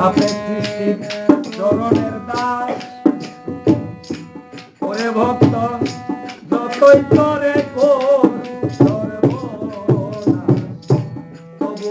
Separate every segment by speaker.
Speaker 1: হাফে কৃষ্টির চরণের দাস। ওরে ভক্ত যতই করে তবু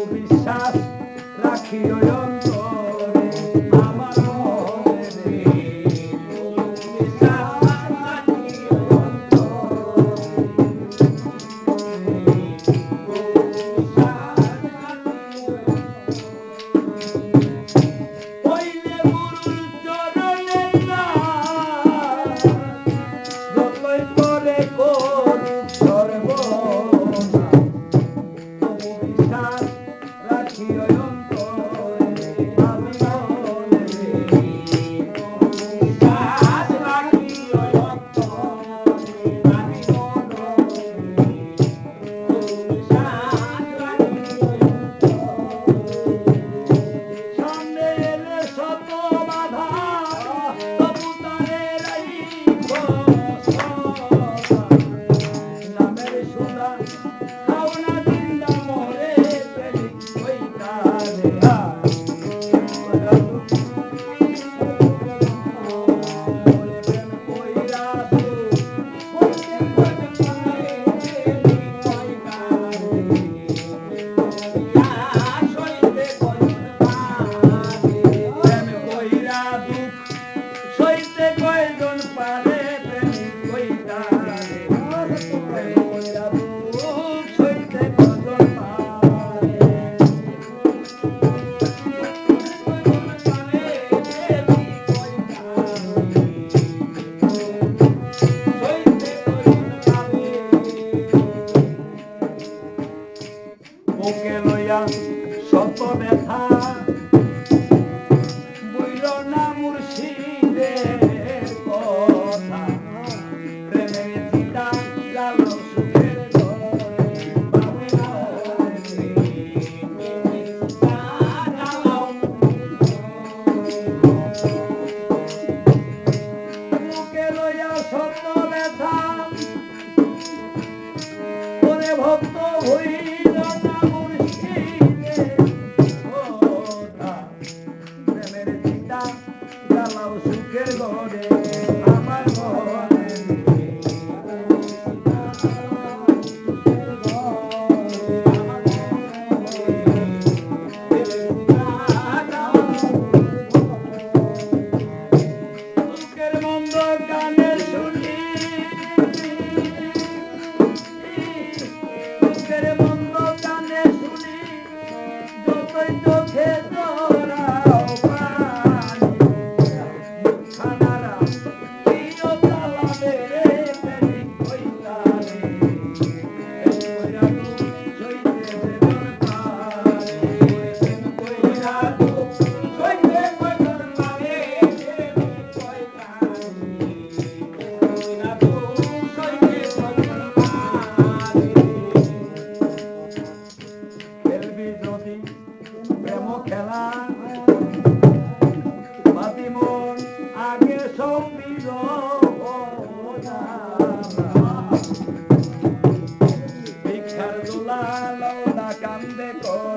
Speaker 1: মুখে লইয়া শত ব্যথা। Lord. খেলা বাতি মন আগে সম্বির ভিক্ষার দোলা লওলা কান্দে কর